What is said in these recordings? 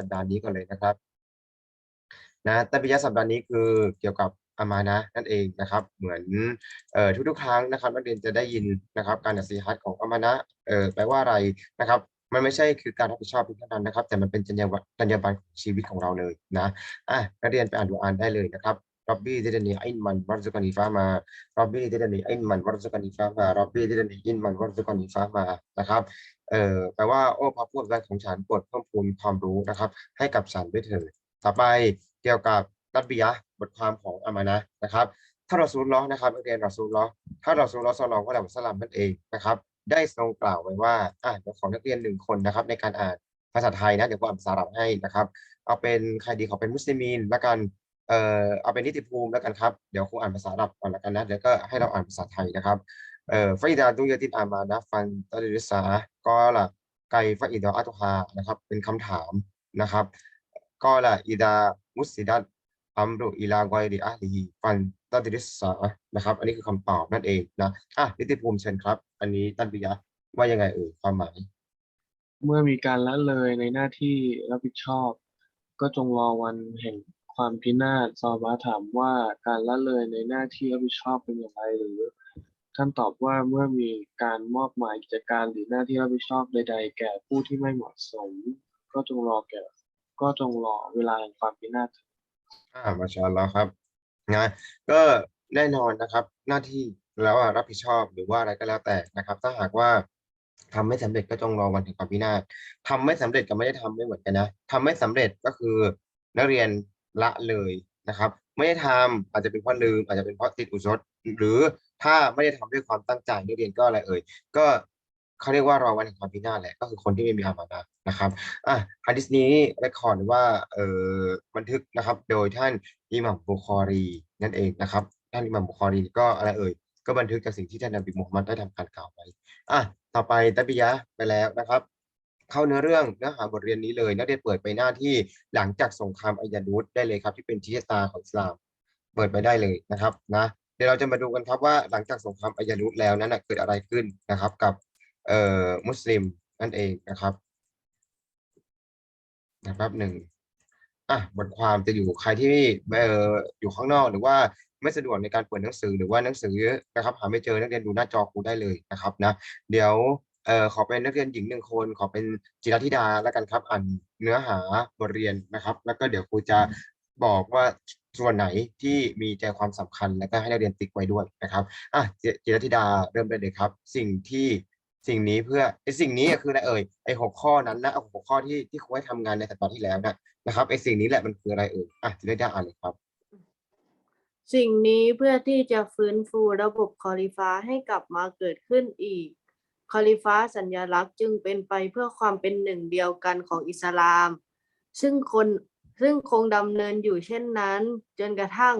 สัปดาห์นี้ก่อนเลยนะครับนะตับิยะสัปดาห์นี้คือเกี่ยวกับอามานะนั่นเองนะครับ เหมือนเอ่อทุกๆครั้งนะครับนักเรียนจะได้ยินนะครับ การอัสีฮัตของอามานะเอ่อแปลว่าอะไรนะครับมันไม่ใช่คือการรับผิดชอบเพียงเท่านั้นนะครับ แต่มันเป็นจรรยาบรรณจรรยาบรรณของชีวิตของเราเลยนะอะนักเรียนไปอ่านดูอ่านได้เลยนะครับ รับบี้ดิดนีอินมันวัรซุกานีฟ้ามารับบี้ดิดนีอินมันวัรซุกานีฟ้ามารับบี้ดิดนีอินมันวัรซุกานีฟ้ามานะครับเอ่อแปลว่าโอ้พระผู้อภิของฉันโปรดเพิ่มพูนความรู้นะครับ ให้กับฉันด้วยเถิดต่อไปเกี่ยวกับรัตบิยะบทความของอามานะนะครับถ้าเราซูลลอนะครับนักเรียนเราซูลลอถ้าเราซูลลอสลอฮุอะลัยฮิวะซัลลัมนั่นเองนะครับ ได้ทรงกล่าวไว้ว่าอะเดี๋ยวขอนักเรียนหนึ่งคนนะครับ ในการอ่านภาษาไทยนะเดี๋ยวผมอ่านภาษาอาหรับให้นะครับ เอาเป็นใครดีขอเป็นมุสลิมีนล้วกัน เอ่อเอาเป็นนิติภูมิแล้วกันครับ เดี๋ยวครูอ่านภาษาอับก่อนแล้วกันนะเดี๋ยวก็ให้เราอ่านภาษาไทยนะครับเอ่อฟาอิดาดุยตินอามานะฟันตะลิสาก็ละไกฟาอิดาอัตุฮานะครับ เป็นคำถามนะครับ ก็ละอิดามุสิดัตอัมรุอิลาไกริอะลีฟันตัดริสานะครับ อันนี้คือคำตอบนั่นเองนะอะนิติภูมิเชิญครับ อันนี้ตันปิยะว่ายังไงเอ่ยความหมาย เมื่อมีการละเลยในหน้าที่รับผิดชอบ ก็จงรอวันแห่ง ความพินาศซอบาถามว่าการละเลยในหน้าที่รับผิดชอบเป็นอย่างไรหรือ ท่านตอบว่าเมื่อมีการมอบหมายกิจการหรือหน้าที่รับผิดชอบใด ๆ แก่ผู้ที่ไม่เหมาะสม ก็จงรอแก่ ก็จงรอเวลาแห่งความพินาศอ่ามาชาอัลลอครับนะก็แน่นอนนะครับ หน้าที่แล้วรับผิดชอบหรือว่าอะไรก็แล้วแต่นะครับ ถ้าหากว่าทำไม่สำเร็จก็จงรอวันแห่งความพินาศทำไม่สำเร็จกับไม่ได้ทำไม่เหมือนกันนะทำไม่สำเร็จก็คือนักเรียน ละเลยนะครับ ไม่ได้ทำอาจจะเป็นเพราะลืมอาจจะเป็นเพราะติดอุศหรือถ้าไม่ได้ทำด้วยความตั้งใจนักเรียนก็อะไรเอ่ยก็เขาเรียกว่ารอวันแห่งความพินาศแหละก็คือคนที่ไม่มีอามานะนะครับอะฮะดิษนี้เรคคอร์ดว่าเอ่อบันทึกนะครับ โดยท่านอิหมัมบุคอรีนั่นเองนะครับ ท่านอิหมัมบุคอรีก็อะไรเอ่ยก็บันทึกจากสิ่งที่ท่านนบีมุฮัมมัดได้ทำการกล่าวไว้อะต่อไปตับิยะไปแล้วนะครับ เข้าเนื้อเรื่องเนื้อหาบทเรียนนี้เลยนักเรียนเปิดไปหน้าที่หลังจากสงครามอัยานุสได้เลยครับ ที่เป็นชี้ชะตาของอิสลาม เปิดไปได้เลยนะครับนะเดี๋ยวเราจะมาดูกันครับว่าหลังจากสงครามอัยานุสแล้วนั้นเกิดอะไรขึ้นนะครับกับเอ่อมุสลิมนั่นเองนะครับนะครับหนึ่งอะบทความจะอยู่ใครที่เอ่ออยู่ข้างนอกหรือว่าไม่สะดวกในการเปิดหนังสือหรือว่าหนังสือนะครับ หาไม่เจอนักเรียนดูหน้าจอครูได้เลยนะครับนะ เดี๋ยว เอ่อขอเป็นนักเรียนหญิงหนึ่งคน ขอเป็นจิรธิดาแล้วกันครับอ่านเนื้อหาบทเรียนนะครับ แล้วก็เดี๋ยวครูจะบอกว่าส่วนไหนที่มีใจความสำคัญแล้วก็ให้นักเรียนติ๊กไว้ด้วยนะครับอะจิจิรธิดาเริ่มได้เลยครับ สิ่งที่สิ่งนี้เพื่อไอ้สิ่งนี้คืออะไรเอ่ยไอ้หกข้อนั้นนะเอาหกข้อที่ที่ครูให้ทำงานในสัปดาห์ที่แล้วนะนะครับไอ้สิ่งนี้แหละมันคืออะไรเอ่ยอะจิรธิดาอ่านเลยครับ สิ่งนี้เพื่อที่จะฟื้นฟูระบบคอลิฟ้าให้กลับมาเกิดขึ้นอีก คอลิฟ้าสัญลักษณ์จึงเป็นไปเพื่อความเป็นหนึ่งเดียวกันของอิสลาม ซึ่งคนซึ่งคงดำเนินอยู่เช่นนั้น จนกระทั่ง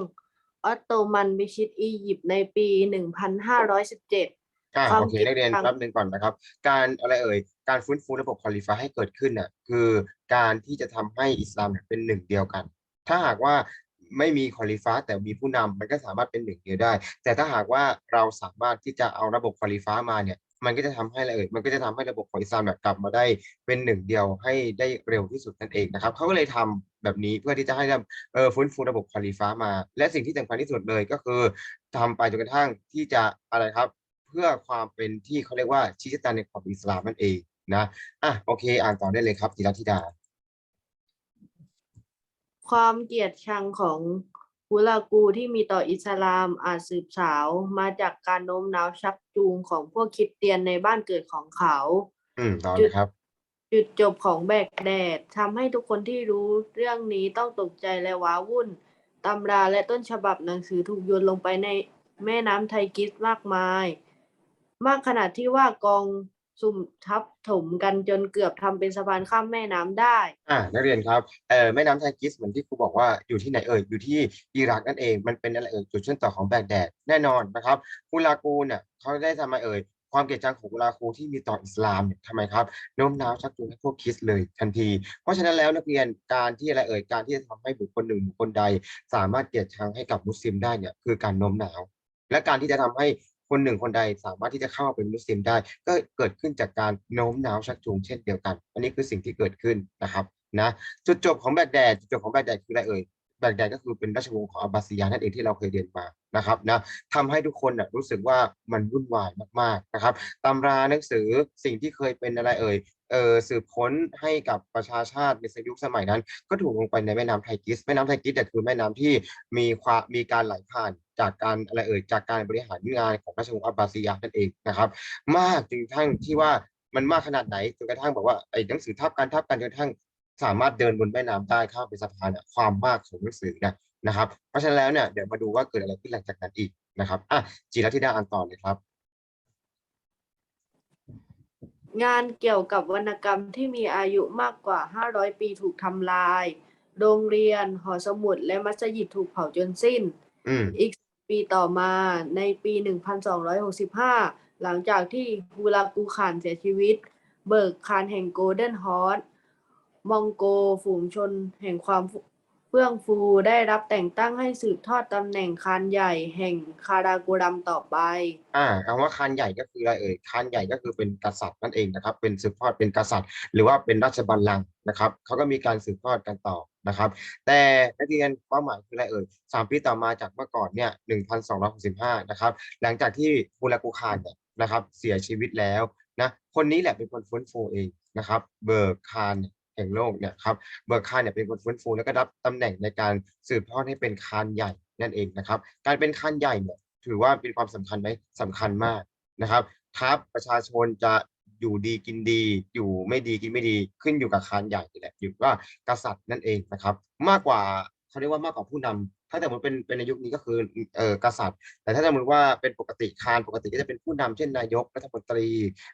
ออตโตมันมิชิตอียิปต์ในปี 1517อ่าความโอเคคิดนักเรียนทางแป๊บหนึ่งก่อนนะครับ การอะไรเอ่ยการฟื้นฟูระบบคอลิฟ้าให้เกิดขึ้นน่ะคือการที่จะทำให้อิสลามเนี่ยเป็นหนึ่งเดียวกัน ถ้าหากว่าไม่มีคอลิฟ้าแต่มีผู้นำมันก็สามารถเป็นหนึ่งเดียวได้ แต่ถ้าหากว่าเราสามารถที่จะเอาระบบคอลิฟ้ามาเนี่ย มันก็จะทำให้อะไรเอ่ยมันก็จะทำให้ระบบของอิสลามกลับมาได้เป็นหนึ่งเดียวให้ได้เร็วที่สุดนั่นเองนะครับเขาก็เลยทำแบบนี้เพื่อที่จะให้เออฟื้นฟูระบบคอลิฟ้ามา และสิ่งที่สำคัญที่สุดเลยก็คือทำไปจนกระทั่งที่จะอะไรครับ เพื่อความเป็นที่เขาเรียกว่าชี้ชะตาในของอิสลามนั่นเองนะอะโอเค อ่านต่อได้เลยครับธีรธิดา ความเกลียดชังของ ฮุลากูที่มีต่ออิสลามอาจสืบสาวมาจากการโน้มน้าวชักจูงของพวกคริดเตียนในบ้านเกิดของเขา อืมต่อเลยครับ จุดจบของแบกแดดทำให้ทุกคนที่รู้เรื่องนี้ต้องตกใจและว้าวุ่นตำราและต้นฉบับหนังสือถูกโยนลงไปในแม่น้ำไทกิสมากมาย มากขนาดที่ว่ากอง สุ่มทับถมกันจนเกือบทำเป็นสะพานข้ามแม่น้ำได้ อ่านักเรียนครับเอ่อแม่น้ำไทกิสเหมือนที่ครูบอกว่าอยู่ที่ไหนเอ่ยอยู่ที่อิรักนั่นเองมันเป็นอะไรเอ่ยจุดเชื่อมต่อของแบกแดดแน่นอนนะครับกุลากูเนี่ยเขาได้ทำไมเอ่ยความเกลียดชังของกุลากูที่มีต่ออิสลามเนี่ยทำไมครับโน้มน้าวชักจูงให้พวกคริสต์เลยทันที เพราะฉะนั้นแล้วนักเรียนการที่อะไรเอ่ยการที่จะทำให้บุคคลหนึ่งบุคคลใด สามารถเกลียดชังให้กับมุสลิมได้เนี่ยคือการโน้มน้าว และการที่จะทำให้ คนหนึ่งคนใดสามารถที่จะเข้าเป็นมุสลิมได้ ก็เกิดขึ้นจากการโน้มน้าวชักจูงเช่นเดียวกัน อันนี้คือสิ่งที่เกิดขึ้นนะครับนะจุดจบของแบดแดดจุดจบของแบดแดดคืออะไรเอ่ย แบกแดดก็คือเป็นราชวงศ์ของอับบาซียานั่นเองที่เราเคยเรียนมานะครับนะทำให้ทุกคนนะรู้สึกว่ามันวุ่นวายมากๆนะครับตำราหนังสือสิ่งที่เคยเป็นอะไรเอ่ยเออสืบค้นให้กับประชาชาติในยุคสมัยนั้น ก็ถูกลงไปในแม่น้ำไทกิสแม่น้ำไทกิสเนี่ยคือแม่น้ำที่มีความมีการไหลผ่านจากการอะไรเอ่ยจากการบริหารงานของราชวงศ์อับบาซียานั่นเองนะครับ มากจนกระทั่งที่ว่ามันมากขนาดไหนจนกระทั่งบอกว่าไอ้หนังสือทับกันทับกันจนกระทั่ง สามารถเดินบนแม่น้ำได้ข้ามเป็นสะพานเนี่ยความมากของหนังสือเนี่ยนะครับ เพราะฉะนั้นแล้วเนี่ยเดี๋ยวมาดูว่าเกิดอะไรขึ้นหลังจากนั้นอีกนะครับอะจีรธิดาอ่านต่อเลยครับ งานเกี่ยวกับวรรณกรรมที่มีอายุมากกว่า 500 ปีถูกทำลาย โรงเรียน หอสมุด และมัสยิดถูกเผาจนสิ้นอืมอีกปีต่อมาในปี 1265 หลังจากที่ฮูลากูขานเสียชีวิต เบิกคานแห่งโกลเด้นฮอร์ส มองโกฝูงชนแห่งความเฟื่องฟูได้รับแต่งตั้งให้สืบทอดตำแหน่งคานใหญ่แห่งคารากูรัมต่อไป อ่าคำว่าคานใหญ่ก็คืออะไรเอ่ยคานใหญ่ก็คือเป็นกษัตริย์นั่นเองนะครับ เป็นสืบทอดเป็นกษัตริย์ หรือว่าเป็นราชบัลลังก์นะครับเขาก็มีการสืบทอดกันต่อนะครับ แต่นักเรียนเป้าหมายคืออะไรเอ่ยสามปีต่อมาจากเมื่อก่อนเนี่ยหนึ่งพันสองร้อยหกสิบห้านะครับ หลังจากที่ฮูลากูคานเนี่ยนะครับ เสียชีวิตแล้วนะคนนี้แหละเป็นคนฟื้นฟูเองนะครับ เบิกคาน ห่งโลกเนี่ยครับเบอร์คานเนี่ยเป็นคนฟื้นฟูแล้วก็รับตำแหน่งในการสืบทอดให้เป็นคานใหญ่นั่นเองนะครับ การเป็นคานใหญ่เนี่ยถือว่าเป็นความสำคัญไหมสำคัญมากนะครับทัพประชาชนจะอยู่ดีกินดี อยู่ไม่ดีกินไม่ดีขึ้นอยู่กับคานใหญ่แหละอยู่ว่ากษัตริย์นั่นเองนะครับ มากกว่า เขาเรียกว่ามากกว่าผู้นำถ้าแต่มันเป็นเป็นในยุคนี้ก็คือเอ่อกษัตริย์ แต่ถ้าสมมติว่าเป็นปกติคานปกติก็จะเป็นผู้นำเช่นนายกรัฐมนตรี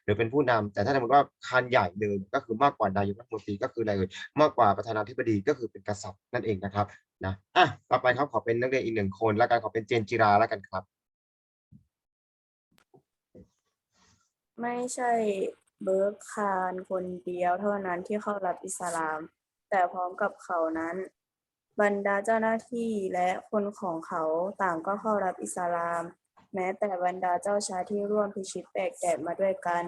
หรือเป็นผู้นำแต่ถ้าสมมติว่าคานใหญ่เลยก็คือมากกว่านายกรัฐมนตรีก็คืออะไรเลยมากกว่าประธานาธิบดีก็คือเป็นกษัตริย์นั่นเองนะครับนะอะต่อไปครับขอเป็นนักเรียนอีกหนึ่งคนแล้วกันขอเป็นเจนจิราแล้วกันครับ ไม่ใช่เบิร์กคานคนเดียวเท่านั้นที่เข้ารับอิสลาม แต่พร้อมกับเขานั้น บรรดาเจ้าหน้าที่และคนของเขาต่างก็เข้ารับอิสลาม แม้แต่บรรดาเจ้าชายที่ร่วมพิชิตแปกแดดมาด้วยกัน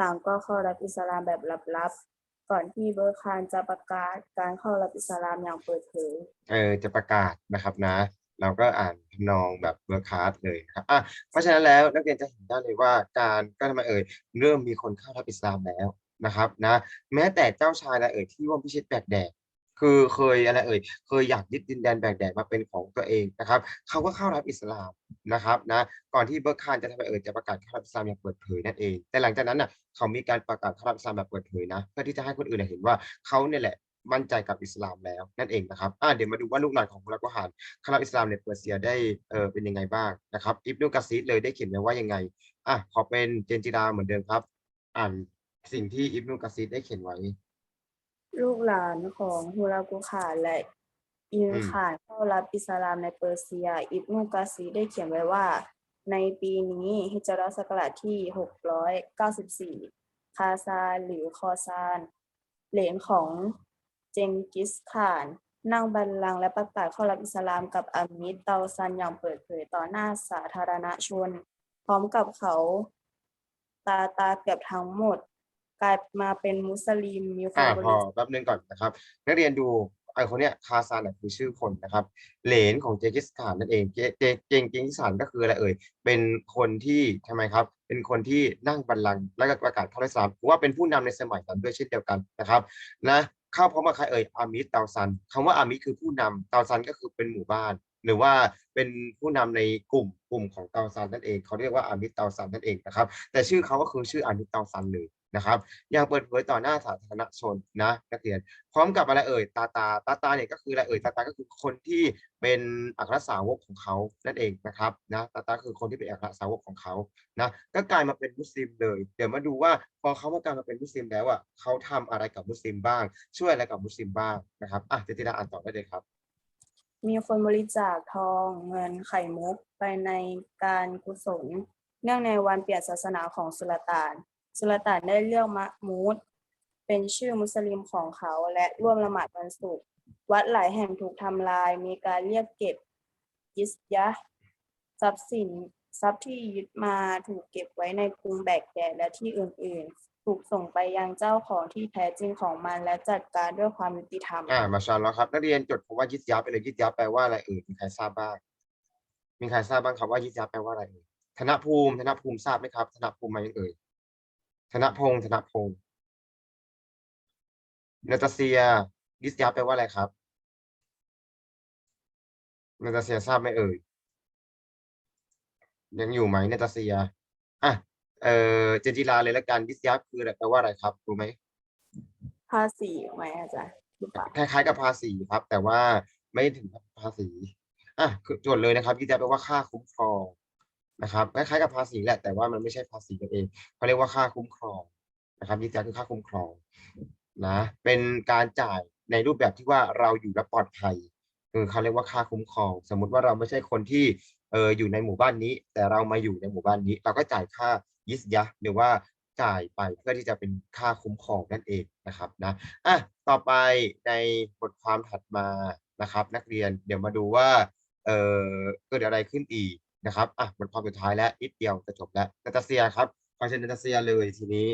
ต่างก็เข้ารับอิสลามแบบลับๆ ก่อนที่เบิร์คานจะประกาศการเข้ารับอิสลามอย่างเปิดเผยเออจะประกาศนะครับนะ เราก็อ่านทำนองแบบเบอร์คาร์ดเลยครับอะเพราะฉะนั้นแล้วนักเรียนจะเห็นได้เลยว่าการก็ทำไมเอ่ยเริ่มมีคนเข้ารับอิสลามแล้วนะครับนะ แม้แต่เจ้าชายอะเอ่ยที่ร่วมพิชิตแบกแดด คือเคยอะไรเอ่ยเคยอยากยึดดินแดนแบกแดดมาเป็นของตัวเองนะครับเขาก็เข้ารับอิสลามนะครับนะก่อนที่เบิร์คานจะทำไมเอ่ยจะประกาศเข้ารับอิสลามอย่างเปิดเผยนั่นเอง แต่หลังจากนั้นน่ะเขามีการประกาศเข้ารับอิสลามแบบเปิดเผยนะเพื่อที่จะให้คนอื่นเห็นว่าเขาเนี่ยแหละมั่นใจกับอิสลามแล้วนั่นเองนะครับอะเดี๋ยวมาดูว่าลูกหลานของมุลกุฮานคณะอิสลามในเปอร์เซียได้เออเป็นยังไงบ้างนะครับอิบนุกะซีดเลยได้เขียนไว้ว่ายังไงอะขอเป็นเจนจิดาเหมือนเดิมครับ อ่านสิ่งที่อิบนุกะซีดได้เขียนไว้ ลูกหลานของฮูรากุขานและอินอืมขานเข้ารับอิสลามในเปอร์เซีย อิบนุกาซีได้เขียนไว้ว่า ในปีนี้ฮิจรัสศักราชที่ 694 คาซานหรือคอซาน เหลนของเจงกิสข่านนั่งบัลลังก์และประกาศเข้ารับอิสลามกับอามิดเตาซันอย่างเปิดเผยต่อหน้าสาธารณชน พร้อมกับเขา ตาตาเกือบทั้งหมด กลายมาเป็นมุสลิมมีคอ่านบพอริสุทธิ์แป๊บนึงก่อนนะครับ นักเรียนดูไอ้คนเนี้ยคาซานน่ะคือชื่อคนนะครับ เหลนของเจงกิสข่านนั่นเองเจเจเจงกิสข่านก็คืออะไรเอ่ยเป็นคนที่ทำไมครับ เป็นคนที่นั่งบัลลังก์และก็ประกาศเข้าอิสลามถือว่าเป็นผู้นำในสมัยนั้นด้วยเช่นเดียวกันนะครับนะเข้าพร้อมกับใครเอ่ยอามิดเตาซันคำว่าอามิดคือผู้นำเตาซันก็คือเป็นหมู่บ้าน หรือว่าเป็นผู้นำในกลุ่มกลุ่มของเตาซันนั่นเองเขาเรียกว่าอามิดเตาซันนั่นเองนะครับแต่ชื่อเขาก็คือชื่ออามิดเตาซันเลย นะครับอย่างเปิดเผยต่อหน้าสาธารณชนนะนักเรียน พร้อมกับอะไรเอ่ยตาตาตาตาเนี่ยก็คืออะไรเอ่ยตาตาก็คือคนที่เป็นอัครสาวกของเขานั่นเองนะครับนะตาตาคือคนที่เป็นอัครสาวกของเขานะก็กลายมาเป็นมุสลิมเลย เดี๋ยวมาดูว่าพอเขามากลายมาเป็นมุสลิมแล้วอะเขาทำอะไรกับมุสลิมบ้าง ช่วยอะไรกับมุสลิมบ้างนะครับอะเจติดาอ่านต่อได้เลยครับมีคนบริจาคทองเงินไข่มุกไปในการกุศล เนื่องในวันเปลี่ยนศาสนาของสุลต่าน สุลต่านได้เลือกมะมูดเป็นชื่อมุสลิมของเขาและร่วมละหมาดวันศุกร์วัดหลายแห่งถูกทำลาย มีการเรียกเก็บยิสยะทรัพย์สินทรัพย์ที่ยึดมาถูกเก็บไว้ในกรุงแบกแดดและที่อื่นๆ ถูกส่งไปยังเจ้าของที่แท้จริงของมันและจัดการด้วยความยุติธรรม อ่า มาชาอัลลอฮ์ครับนักเรียนจดคำว่ายิดยับไปเลยยิดยับแปลว่าอะไรเอ่ยมีใครทราบบ้าง มีใครทราบบ้างครับว่ายิดยับแปลว่าอะไรเอ่ยธนภูมิธนภูมิทราบไหมครับธนภูมิมายังเอ่ย ธนพงศ์ธนพงศ์นาตาเซียยิดยับแปลว่าอะไรครับนาตาเซียทราบไหมเอ่ย ยังอยู่ไหมนาตาเซีย อะ เออเจนจิลาเลยละกันยิดยับคืออะไรแปลว่าอะไรครับ รู้ไหม ภาษีไหมอาจารย์หรือเปล่าคล้ายๆกับภาษีครับ แต่ว่าไม่ถึงกับภาษี อะคือโจทย์เลยนะครับยี่แปลว่าค่าคุ้มครอง นะครับคล้ายๆกับภาษีแหละแต่ว่ามันไม่ใช่ภาษีกันเองเขาเรียกว่าค่าคุ้มครองนะครับยี่แคือค่าคุ้มครองนะเป็นการจ่ายในรูปแบบที่ว่าเราอยู่และปลอดภัยคือเขาเรียกว่าค่าคุ้มครอง สมมุติว่าเราไม่ใช่คนที่เอออยู่ในหมู่บ้านนี้ แต่เรามาอยู่ในหมู่บ้านนี้ เราก็จ่ายค่ายิสยะหรือว่าจ่ายไปเพื่อที่จะเป็นค่าคุ้มครองนั่นเองนะครับนะอะต่อไปในบทความถัดมานะครับ นักเรียนเดี๋ยวมาดูว่าเออเกิดอะไรขึ้นอีก นะครับอะบทความสุดท้ายแล้วนิดเดียวจะจบแล้วนาตาเซียครับขอเชิญนาตาเซียเลยทีนี้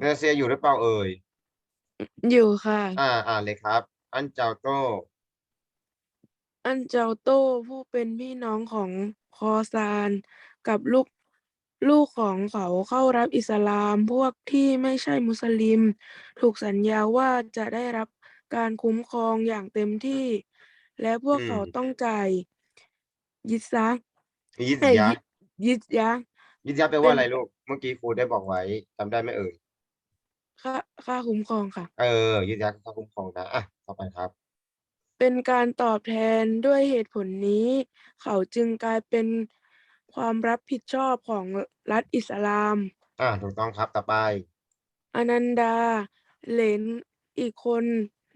นาตาเซียอยู่หรือเปล่าเอ่ยอยู่ค่ะ อ่าอ่านเลยครับ อันเจ้าโต อันเจ้าโต้ผู้เป็นพี่น้องของคอซานกับลูกลูกของเขาเข้ารับอิสลามพวกที่ไม่ใช่มุสลิม ถูกสัญญาว่าจะได้รับการคุ้มครองอย่างเต็มที่ และพวกเขาต้องจ่าย ยิซะยิสเอ้ยยะยิยิซยะยิสยะแปลว่าอะไรลูก เมื่อกี้ครูได้บอกไว้จำได้ไหมเอ่ย ค่าค่าคุ้มครองค่ะ เออ ยิสยะคือค่าคุ้มครองนะ อะ ต่อไปครับ เป็นการตอบแทนด้วยเหตุผลนี้ เขาจึงกลายเป็นความรับผิดชอบของรัฐอิสลาม อ่าถูกต้องครับต่อไป อนันดา เหลนอีกคน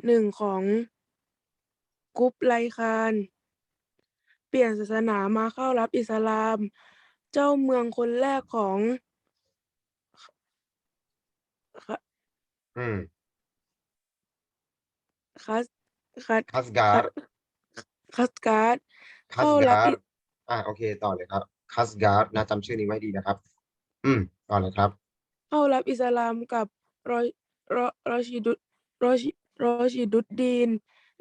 หนึ่งของกุปไลคาน เปลี่ยนศาสนามาเข้ารับอิสลาม เจ้าเมืองคนแรกของคอืมคัสคัสคัสการ์ดคัสการ์ดคัสเข้ารับการ์อิดอ่าโอเค ต่อเลยครับคัสการ์ดนะจำชื่อนี้ไว้ดีนะครับ อืมต่อเลยครับ เข้ารับอิสลามกับรอรอรอชิดุรอชิรอชิดุดดีน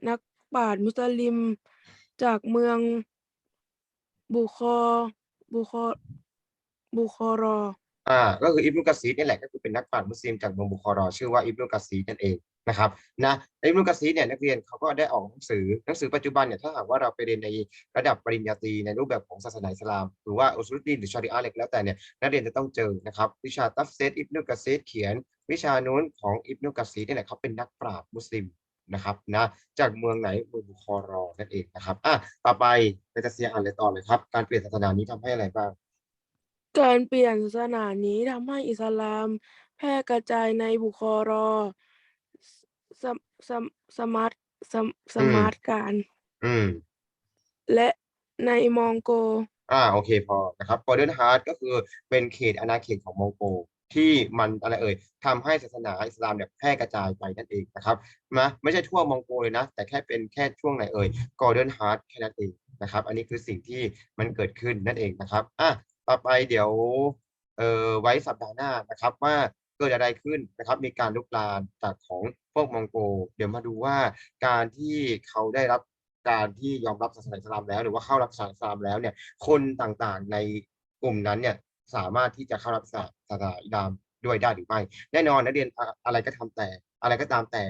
นักปราชญ์มุสลิม จากเมือง บุคอบุคอบุคอรอ อ่าก็คืออิบนุกะซีดนี่แหละก็คือเป็นนักปราชญ์มุสลิมจากเมืองบุคอรอชื่อว่าอิบนุกะซีดนั่นเองนะครับนะอิบนุกะซีดเนี่ยนักเรียนเขาก็ได้ออกหนังสือหนังสือปัจจุบันเนี่ยถ้าหากว่าเราไปเรียนในระดับปริญญาตรีในรูปแบบของศาสนาอิสลาม หรือว่าอุสุลดีนหรือชาริอะห์อะไรก็แล้วแต่เนี่ยนักเรียนจะต้องเจอนะครับวิชาตัฟเซตอิบนุกะซีดเขียน วิชานู้นของอิบนุกะซีดนี่แหละเขาเป็นนักปราชญ์มุสลิม นะครับนะจากเมืองไหนเมืองบุคอรอนั่นเองนะครับอะต่อไปเปตาเซียอ่านเลยต่อเลยครับ การเปลี่ยนศาสนานี้ทำให้อะไรบ้าง การเปลี่ยนศาสนานี้ทำให้อิสลาม แพร่กระจายในบุคอรอสมสมสมาร์ทสมสมาร์ทการ อืม และในมองโก อ่าโอเคพอนะครับ Golden Heart ก็คือเป็นเขตอาณาเขตของมองโก ที่มันอะไรเอ่ยทำให้ศาสนาอิสลามเนี่ยแพร่กระจายไปนั่นเองนะครับนะไม่ใช่ทั่วมองโกเลยนะ แต่แค่เป็นแค่ช่วงไหนเอ่ย Golden Heart แค่นั้นเองนะครับ อันนี้คือสิ่งที่มันเกิดขึ้นนั่นเองนะครับอะต่อไปเดี๋ยวเอ่อไว้สัปดาห์หน้านะครับว่าเกิดอะไรขึ้นนะครับมีการลุกลามจากของพวกมองโก เดี๋ยวมาดูว่าการที่เขาได้รับการที่ยอมรับศาสนาอิสลามแล้ว หรือว่าเข้ารับศาสนาอิสลามแล้วเนี่ยคนต่างๆในกลุ่มนั้นเนี่ย สามารถที่จะเข้ารับศาสนาอิสลามด้วยได้หรือไม่ แน่นอนนักเรียนอะอะไรก็ทำแต่ อะไรก็ตามแต่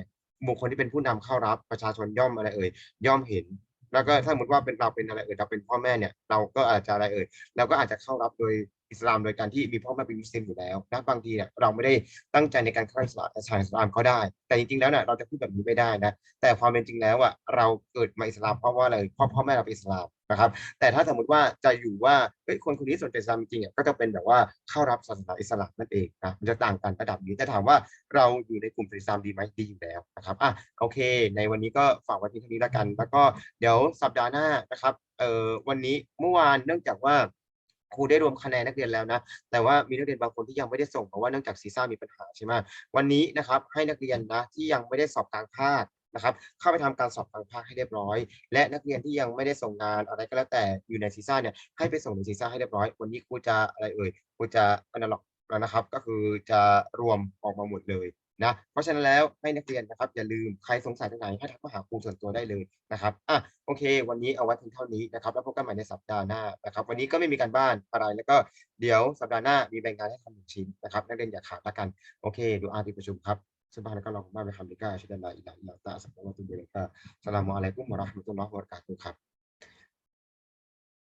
บุคคลที่เป็นผู้นำเข้ารับประชาชนย่อมอะไรเอ่ยย่อมเห็น แล้วก็ถ้าสมมติว่าเป็นเราเป็นอะไรเอ่ยเราเป็นพ่อแม่เนี่ย เราก็อาจจะอะไรเอ่ยเราก็อาจจะเข้ารับโดย อิสลามโดยการที่มีพ่อแม่เป็นมุสลิมอยู่แล้วนะบางทีเนี่ยเราไม่ได้ตั้งใจในการเข้าอิสลามศาสนาอิสลามก็ได้ แต่จริงๆแล้วเนี่ยเราจะพูดแบบนี้ไม่ได้นะแต่ความเป็นจริงแล้วอะเราเกิดมาอิสลามเพราะว่าอะไรเพราะพ่อแม่เราเป็นอิสลามนะครับแต่ถ้าสมมติว่าจะอยู่ว่าเฮ้ยคนคนนี้สนใจอิสลามจริงๆอะก็จะเป็นแบบว่าเข้ารับศาสนาอิสลามนั่นเองนะมันจะต่างกันระดับนี้แต่ถามว่าเราอยู่ในกลุ่มอิสลามดีไหมดีอยู่แล้วนะครับอะโอเค ในวันนี้ก็ฝากไว้เพียงเท่านี้แล้วกัน แล้วก็เดี๋ยวสัปดาห์หน้านะครับเอ่อวันนี้เมื่อวานเนื่องจากว่า ครูได้รวมคะแนนนักเรียนแล้วนะ แต่ว่ามีนักเรียนบางคนที่ยังไม่ได้ส่งเพราะว่าเนื่องจากซีซ่ามีปัญหาใช่ไหมวันนี้นะครับให้นักเรียนนะที่ยังไม่ได้สอบกลางภาคนะครับเข้าไปทำการสอบกลางภาคให้เรียบร้อย และนักเรียนที่ยังไม่ได้ส่งงานอะไรก็แล้วแต่อยู่ในซีซ่าเนี่ยให้ไปส่งในซีซ่าให้เรียบร้อย วันนี้ครูจะอะไรเอ่ยครูจะอนาล็อกแล้วนะครับ ก็คือจะรวมออกมาหมดเลย นะเพราะฉะนั้นแล้วให้นักเรียนนะครับ อย่าลืมใครสงสัยตรงไหนให้ทักมาหาครูส่วนตัวได้เลยนะครับอ่ะโอเค วันนี้เอาไว้เพียงเท่านี้นะครับ แล้วพบกันใหม่ในสัปดาห์หน้านะครับ วันนี้ก็ไม่มีการบ้านอะไรแล้วก็เดี๋ยวสัปดาห์หน้ามีแบ่งงานให้ทำหนึ่งชิ้นนะครับนักเรียนอย่าขาดละกันโอเคดูอาที่ประชุมครับ سبحانك اللهم وبحمدك أشهد أن لا إله إلا أنت أستغفرك وأتوب إليك السلام عليكم ورحمة الله وبركاته ครับ